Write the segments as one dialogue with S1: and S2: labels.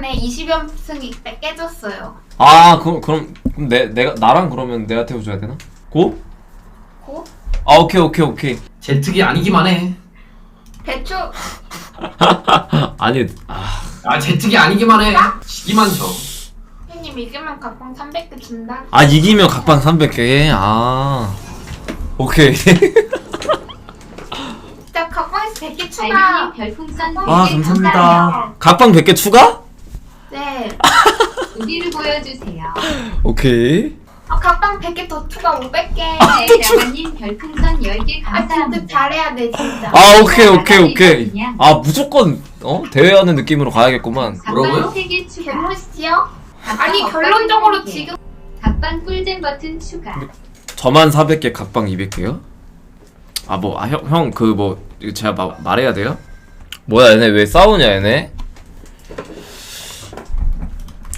S1: 전에 20연승이 때 깨졌어요.
S2: 아 그럼 그럼 그럼 내 내가 나랑 그러면 내가 태워줘야 되나? 고?
S1: 고?
S2: 아 오케이 오케이 오케이.
S3: 제 특이 아니기만 해.
S1: 대충
S2: 아니 아
S3: 아 제 특이 아니기만 해. 지기만 져.
S1: 형님 이기면 각방 300개 준다.
S2: 아, 이기면 각방 300개. 아 오케이.
S1: 진짜 각방에서 100개 추가.
S4: 별풍선
S2: 아
S4: 100개
S2: 감사합니다. 각방 100개 추가?
S1: 네.
S4: 우리를 보여주세요.
S2: 오케이.
S1: 아 각방 100개 더 추가 500개.
S4: 네, 야마님 별풍선 10개
S1: 아 진짜
S4: 감사합니다.
S1: 잘해야 돼 진짜.
S2: 아 오케이 오케이 오케이. 아 무조건 어 대회하는 느낌으로 가야겠구만.
S3: 뭐라고요?
S4: 각방 3개 추가.
S1: 개멋이요?
S4: 각방
S1: 아니 결론적으로. 지금
S4: 각방 꿀잼 버튼 추가.
S2: 저만 400개 각방 200개요? 아 뭐 아 형 형 그뭐 이거 제가 마, 말해야 돼요? 뭐야 얘네 왜 싸우냐 얘네?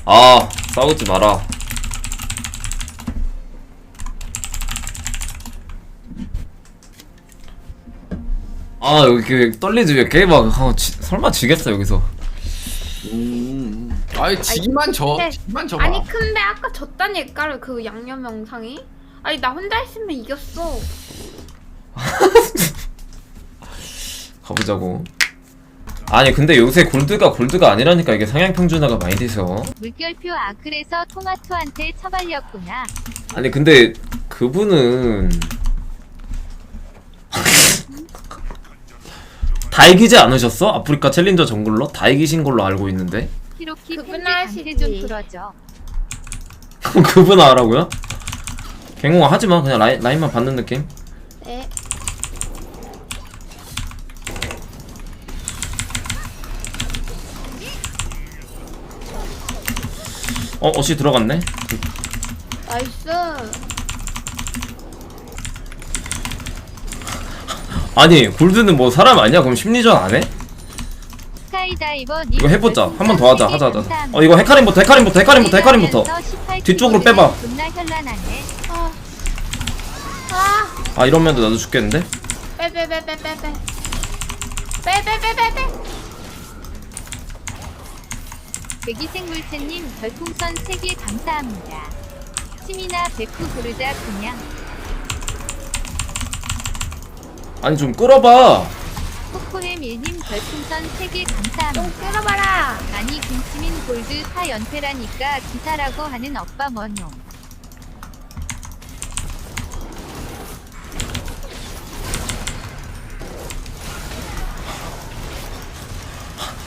S2: 아 싸우지 마라. 아 여기 그 떨리지 왜 게임 막 아, 지, 설마 지겠어 여기서
S3: 음. 아이 지기만 져.
S5: 근데-
S3: 지기만 져.
S5: 아니 근데 아까 졌다니까 그 양념 영상이 아니 나 혼자 했으면 이겼어
S2: 가보자고. 아니 근데 요새 골드가 골드가 아니라니까 이게 상향 평준화가 많이 돼서.
S4: 물결표 아클에서 토마토한테 처발렸구나.
S2: 아니 근데 그분은 다 이기지 않으셨어? 아프리카 챌린저 정글러 다 이기신 걸로 알고 있는데
S4: 히로키
S5: 그분
S4: 팬들.
S2: 그럼 그분 하라고요? 갱홍아 하지마 그냥 라인, 라인만 받는 느낌
S5: 네
S2: 어 어시 들어갔네
S5: 나이스
S2: 아니 골드는 뭐 사람 아니야? 그럼 심리전 안 해?
S4: 스카이다이버
S2: 이거 해보자 한 번 더 하자 하자 하자 어 이거 헤카림부터 헤카림부터 헤카림부터 헤카림부터 뒤쪽으로 빼봐.
S4: 존나 현란하네.
S5: 아
S2: 아 이러면 나도 죽겠는데?
S5: 빼빼빼빼빼빼 빼빼빼빼빼
S4: 백이생물체님 별풍선 3개 감사합니다. 치미나 백후 고르자 그냥
S2: 아니 좀 끌어봐
S4: 코코햄 1님 별풍선 3개
S5: 좀
S4: 감사합니다.
S5: 끌어봐라
S4: 아니 김치민 골드 4연패라니까 기사라고 하는 오빠 뭐노.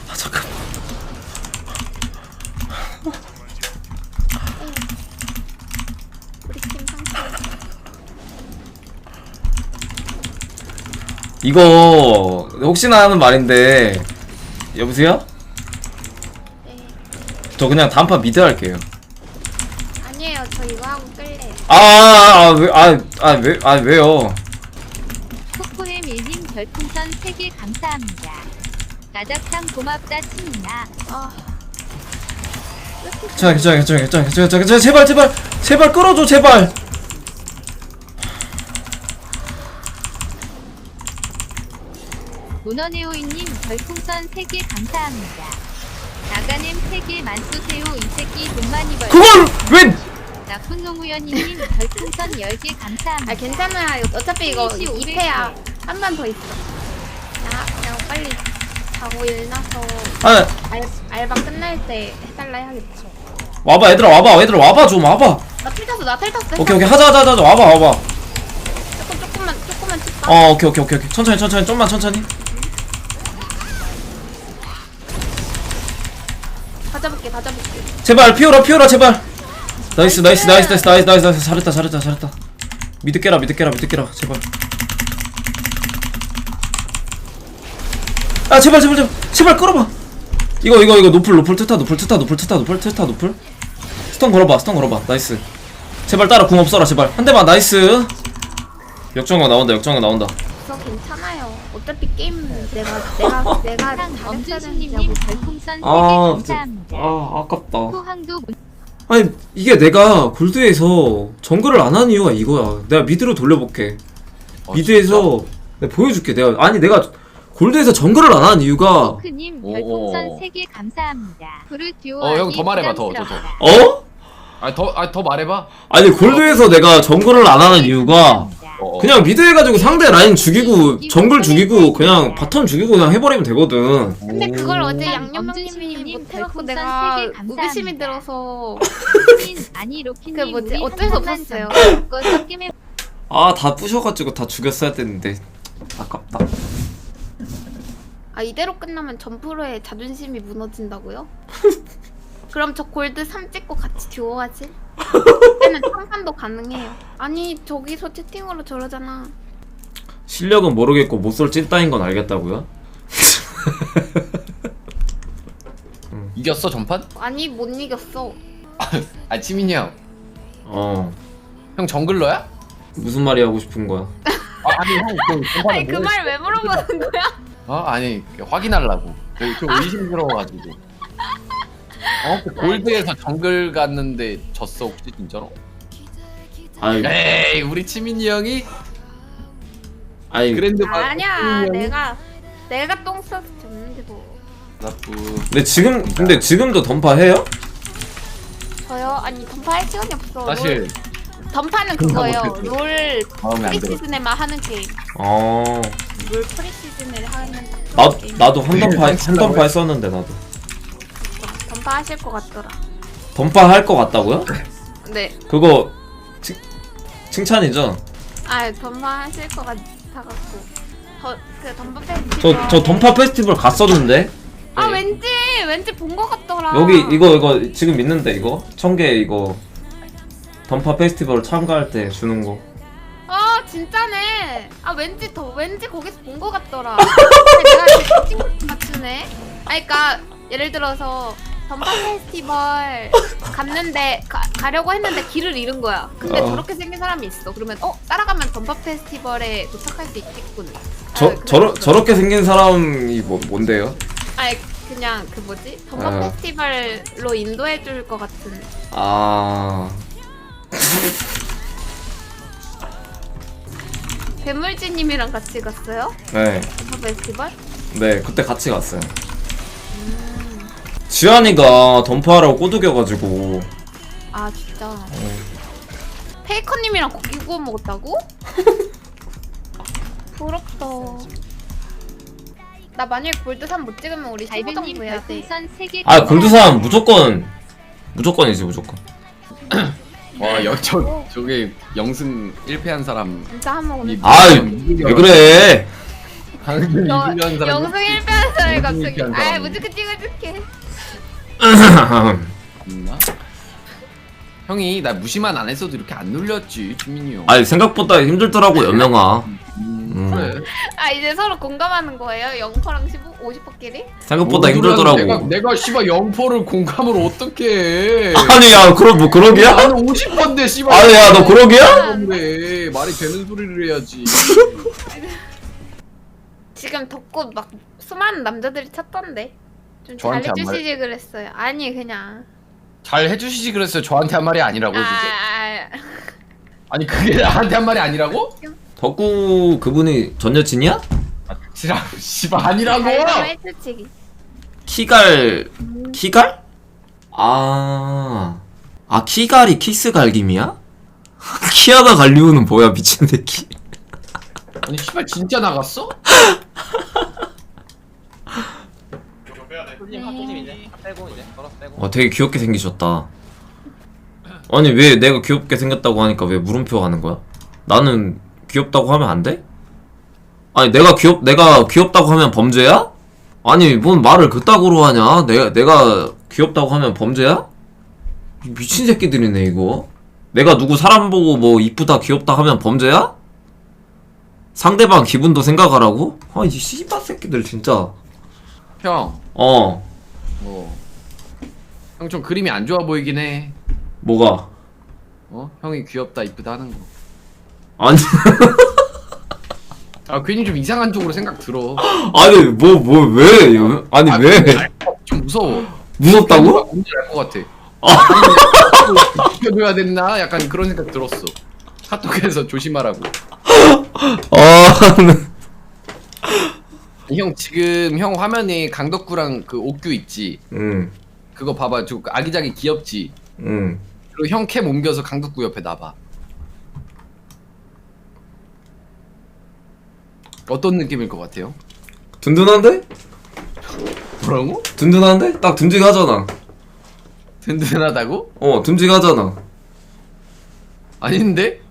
S2: 아 잠깐
S5: 우리 팀 상태
S2: 이거 혹시나 하는 말인데 여보세요?
S5: 네
S2: 저 그냥 단판 미드 할게요.
S5: 아니에요 저 이거 하고 끌래요
S2: 아아왜아아왜아 왜요?
S4: 코코햄 1님 별풍선 3개 감사합니다. 나작탕 고맙다 치미나.
S5: 아
S2: 괜찮아 괜찮아 괜찮아 괜찮아 괜찮아 괜찮아 제발 제발 제발 끌어줘 제발.
S4: 문어네오이님 별풍선 3개 감사합니다. 나가냄 3개 만쏘세요 이 새끼 돈 많이 벌.
S2: 그걸 왜?
S4: 나쁜 노무현이님 별풍선 10개 감사합니다.
S5: 아 괜찮아요 어차피 이거
S4: 스테이시 500
S5: 2패야 한 번 더 있어 야 그냥 빨리 자고 일어나서
S2: 아
S5: 알, 알바 끝날 때 해달라 해야겠죠
S2: 와봐 얘들아 와봐 얘들아 와봐 좀 와봐.
S5: 나 틀렸어 나 틀렸어
S2: 오케이 오케이 하자 하자 하자 와봐 와봐.
S5: 조금 조금만 조금만 칠까
S2: 어 오케이 오케이 오케이 오케이 천천히 천천히 좀만 천천히.
S5: 잡을게 다 잡을게
S2: 제발 피오라 피오라 제발. 나이스 나이스 나이스 나이스 나이스 나이스 나이스 잘했다 잘했다 잘했다. 미드 깨라 미드 깨라 미드 깨라 제발. 아 제발 제발 제발 제발 끌어봐. 이거 이거 이거 노플 노플 트타 노플 트타 노플 트타 노플 트타 노플. 스톤 걸어봐 스톤 걸어봐 나이스. 제발 따라 궁 없어라 제발 한 대만 나이스. 역전각 나온다 역전각 나온다.
S5: 저 괜찮아요 어차피 게임 내가 내가 내가 되냐고
S4: 별풍선 3개
S2: 아,
S4: 감사합니다.
S2: 아 아깝다.
S4: 호황도 문-
S2: 아니 이게 내가 골드에서 정글을 안 하는 이유가 이거야. 내가 미드로 돌려볼게.
S3: 어,
S2: 미드에서 내가 보여줄게. 내가 아니 내가 골드에서 정글을 안 하는 이유가
S4: 크님
S3: 오.
S4: 별풍선 3개 감사합니다. 듀오
S3: 어, 형더 말해봐, 더, 더, 더.
S2: 어?
S3: 아더아더 말해봐.
S2: 아니 골드에서 내가 정글을 안 하는 이유가
S3: 어, 어.
S2: 그냥 미드 해가지고 상대 라인 죽이고 정글 죽이고 그냥 바텀 죽이고 그냥 해버리면 되거든
S5: 근데 그걸 어제
S4: 음. 엄지수님
S5: 못해갖고
S4: 별풍선
S5: 내가
S4: 감사합니다.
S5: 의구심이 들어서
S4: 신 아니 로키님
S5: 그 뭐지? 어쩔 수 없었어요.
S2: 아 다 부셔가지고 다 죽였어야 되는데 아깝다
S5: 아 이대로 끝나면 전프로의 자존심이 무너진다고요? 그럼 저 골드 3 찍고 같이 듀오 하지? 그때는 청산도 가능해요 아니 저기서 채팅으로 저러잖아
S2: 실력은 모르겠고 못쏠 찐따인 건 알겠다고요?
S3: 이겼어 전판?
S5: 아니 못 이겼어
S3: 아 치민이 형. 어형 정글러야?
S2: 무슨 말이 하고 싶은 거야
S3: 아, 아니 형 그 전판에
S5: 아니 그말 왜 물어보는 거야?
S3: 어 아니 확인하려고. 그- 좀 의심스러워가지고. 어? 그 골드에서 정글 갔는데 졌어 혹시 진짜로?
S2: 아니
S3: 에이 우리 치민이 형이
S2: 아니
S3: 그랜드
S5: 아니야 내가 내가 똥 싸서 졌는데 뭐
S3: 나쁘.
S2: 근데 지금 근데 지금도 던파 해요?
S5: 저요? 아니 던파할 시간이 없어
S3: 사실
S5: 롤, 던파는 그거예요. 롤
S3: 마음에 안 들어.
S5: 프리시즌에만 하는 게임
S2: 어
S5: 롤 프리시즌을 하는 딱
S2: 나,
S5: 그런 게임
S2: 나도 한 던파 한 던파 했었는데 나도
S5: 던파 하실 것 같더라.
S2: 던파 할 것 같다고요?
S5: 네.
S2: 그거 칭, 칭찬이죠?
S5: 아 던파 하실 것 같아갖고. 저그 던파 페스티벌.
S2: 저 저 던파 페스티벌 갔었는데?
S5: 아 왠지 왠지 본 것 같더라.
S2: 여기 이거 이거 지금 있는데 이거? 청계 이거 던파 페스티벌 참가할 때 주는 거.
S5: 아 진짜네. 아 왠지 더 왠지 거기서 본 것 같더라. 근데 내가 이렇게 친구 맞추네. 아 그니까 예를 들어서 던파 페스티벌 갔는데 가, 가려고 했는데 길을 잃은 거야 근데
S2: 어.
S5: 저렇게 생긴 사람이 있어 그러면 어 따라가면 던파 페스티벌에 도착할 수 있겠군
S2: 저
S5: 아,
S2: 저러, 저렇게 생긴 사람이 뭐 뭔데요?
S5: 아니 그냥 그 뭐지 던파
S2: 어.
S5: 페스티벌로 인도해 줄 것 같은
S2: 아
S5: 괴물지님이랑 같이 갔어요?
S2: 네.
S5: 던파 페스티벌?
S2: 네, 그때 같이 갔어요. 지한이가 던파하라고 꼬드겨가지고
S5: 아 진짜 페이커님이랑 고기 구워 먹었다고? 부럽다 나 만약에 골드 3못 찍으면 우리
S4: 달변님
S5: 신고정부 해야 돼
S4: 별풍선 3개
S2: 아 무조건 무조건이지 무조건.
S3: 와저 저게 영승 1패한 사람.
S5: 진짜 한 번 오늘
S2: 아이 왜 그래?
S3: 방금
S5: 여-
S3: 이기려는 사람.
S5: 영승 1패한 사람이 갑자기
S3: 일패한
S5: 아. 무조건 찍어줄게
S3: 있나? 형이 나 무시만 안 했어도 이렇게 안 눌렸지 주민이 형.
S2: 아니 생각보다 힘들더라고 연명아.
S3: 음,
S2: 음.
S3: 그래.
S5: 아 이제 서로 공감하는 거예요? 영퍼랑 15, 50퍼끼리?
S2: 생각보다
S3: 뭐
S2: 힘들더라고.
S3: 내가 내가 씨발 영포를 공감을 어떻게 해?
S2: 아니 야 그럼 뭐 그러기야?
S3: 나는 50번데 씨발.
S2: 아니 야너 그러기야?
S3: 그래 말이 되는 소리를 해야지.
S5: 지금 덕구 막 수많은 남자들이 찾던데 좀
S3: 저한테 안
S5: 잘해주시지 그랬어요 아니 그냥
S3: 잘 해주시지 그랬어요. 저한테 한 말이 아니라고
S5: 아,
S3: 진짜.
S5: 아,
S3: 아니 그게 나한테 한 말이 아니라고?
S2: 덕구 그분이 전 여친이야?
S3: 아, 지랄 씨발 아니라고.
S5: 아, 해주치기
S2: 키갈 키갈? 아. 아 키갈이 키스 갈김이야? 키아나 갈리오는 뭐야 미친 새끼.
S3: 아니 씨발 진짜 나갔어?
S2: 어 되게 귀엽게 생기셨다. 아니 왜 내가 귀엽게 생겼다고 하니까 왜 물음표 하는 거야? 나는 귀엽다고 하면 안 돼? 아니 내가 귀엽 내가 귀엽다고 하면 범죄야? 아니 뭔 말을 그따구로 하냐? 내가 내가 귀엽다고 하면 범죄야? 미친 새끼들이네 이거. 내가 누구 사람 보고 뭐 이쁘다 귀엽다 하면 범죄야? 상대방 기분도 생각하라고? 아이 씨발 새끼들 진짜.
S3: 형.
S2: 어
S3: 어. 형좀 그림이 안 좋아 보이긴 해.
S2: 뭐가?
S3: 어? 형이 귀엽다 이쁘다 하는 거.
S2: 아니
S3: 아 괜히 좀 이상한 쪽으로 생각 들어.
S2: 아니 뭐 뭐 왜? 아니
S3: 아,
S2: 왜?
S3: 좀 무서워.
S2: 무섭다고?
S3: 뭔지 알것 같아. 아. 지켜줘야 됐나? 약간 그런 생각 들었어. 카톡에서 조심하라고.
S2: 아,
S3: 형 지금 형 화면에 강덕구랑 그 옥규 있지
S2: 응,
S3: 그거 봐봐 저 아기자기 귀엽지
S2: 응.
S3: 그리고 형 캠 옮겨서 강덕구 옆에 놔봐 어떤 느낌일 것 같아요?
S2: 든든한데?
S3: 뭐라고?
S2: 든든한데? 딱 듬직하잖아.
S3: 든든하다고?
S2: 어, 듬직하잖아.
S3: 아닌데?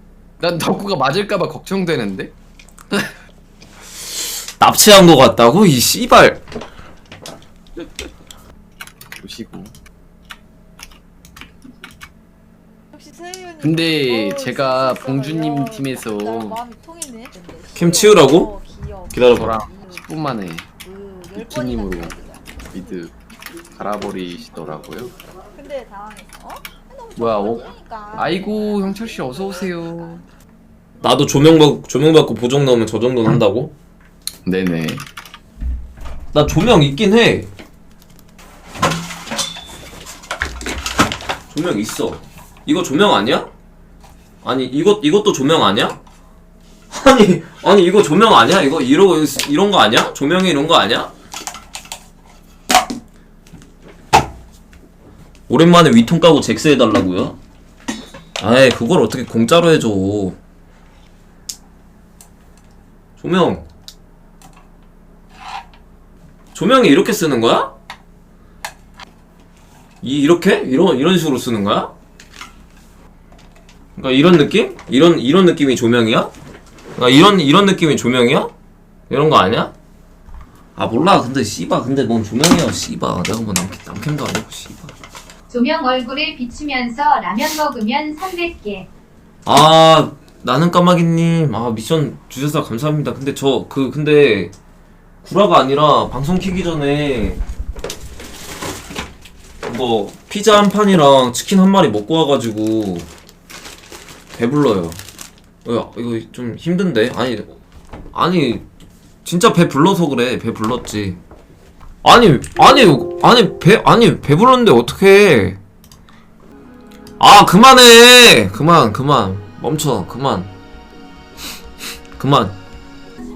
S3: 난 덕구가 맞을까봐 걱정되는데?
S2: 납치한 거 같다고? 이 씨발.
S3: 보시고
S6: 역시 세윤이
S3: 근데
S6: 어,
S3: 제가
S6: 있어요.
S3: 팀에서.
S2: 캠 치우라고?
S6: 어, 귀여워.
S2: 기다려봐.
S3: 저랑 10분 만에
S6: 그, 열
S3: 이키님으로. 미드 갈아버리시더라고요
S6: 근데 당황했어. 어? 너무
S3: 뭐야, 어? 아이고 형철 씨 어서 오세요
S2: 나도 조명 받 조명 받고 보정 넣으면 저 정도는 한다고?
S3: 네네
S2: 나 조명 있긴 해. 조명 있어. 이거 조명 아니야? 아니 이것 이것도 조명 아니야? 아니 아니 이거 조명 아니야? 이거 이런 이런 거 아니야? 조명이 이런 거 아니야? 오랜만에 위통 까고 잭스 해달라고요? 아이 그걸 어떻게 공짜로 해줘? 조명 조명이 이렇게 쓰는 거야? 이 이렇게 이런 이런 식으로 쓰는 거야? 그러니까 이런 느낌? 이런 이런 느낌이 조명이야? 그러니까 이런 이런 느낌이 조명이야? 이런 거 아니야? 아 몰라 근데 씨바 근데 뭔 조명이야 씨바 내가 뭐 남, 남캠도 아니고 씨바
S4: 조명 얼굴에 비추면서 라면 먹으면 300개.
S2: 아 나는 까마귀님 아 미션 주셔서 감사합니다 근데 저 그 근데 구라가 아니라 방송 키기 전에 뭐 피자 한 판이랑 치킨 한 마리 먹고 와가지고 배불러요. 야 이거 좀 힘든데? 아니 아니 진짜 배 불러서 그래. 배 불렀지. 아니 아니 아니 배 아니 배 불렀는데 어떡해. 아 그만해! 그만 그만. 멈춰. 그만. 그만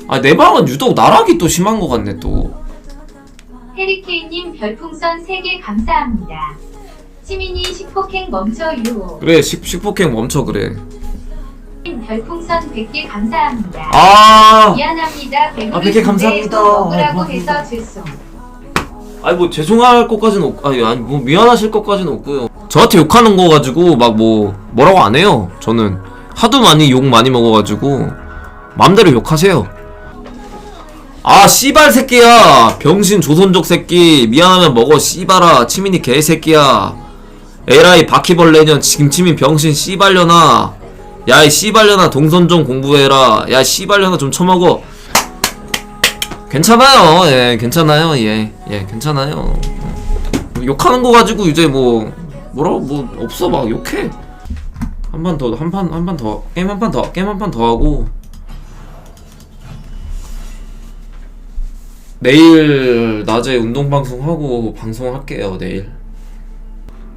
S2: 아 내 방은 유독 나락이 또 심한 것 같네 또
S4: 해리케이님 별풍선 3개 감사합니다. 시민이 식폭행 멈춰요.
S2: 그래 식, 식폭행 멈춰 그래
S4: 별풍선 100개 감사합니다.
S2: 아
S4: 미안합니다.
S2: 아, 100개
S4: 배부르신데
S2: 감사합니다.
S4: 또 먹으라고 해서 죄송.
S2: 아니 뭐 죄송할 것까지는 없 아니 아니 뭐 미안하실 것까지는 없고요 저한테 욕하는 거 가지고 막 뭐 뭐라고 안 해요 저는 하도 많이 욕 많이 먹어가지고 맘대로 욕하세요 아 씨발 새끼야 병신 조선족 새끼 미안하면 먹어 씨발아 치민이 개새끼야 에라이 바퀴벌레년 김치민 병신 씨발려나 야이 씨발려나 동선 좀 공부해라 야 씨발려나 좀 처먹어 괜찮아요. 예, 괜찮아요. 예, 예, 괜찮아요. 뭐 욕하는 거 가지고 이제 뭐 뭐라 뭐 없어 막 욕해. 한 판 더, 한 판, 한 판 더, 게임 한 판 더, 게임 한 판 더 하고. 내일 낮에 운동 방송 하고 방송할게요. 내일.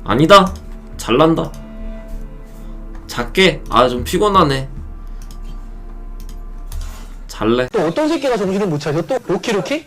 S2: 아니다. 잘난다. 작게. 아 좀 피곤하네. 잘래.
S7: 또 어떤 새끼가 정신을 못 차려? 또 로키 로키?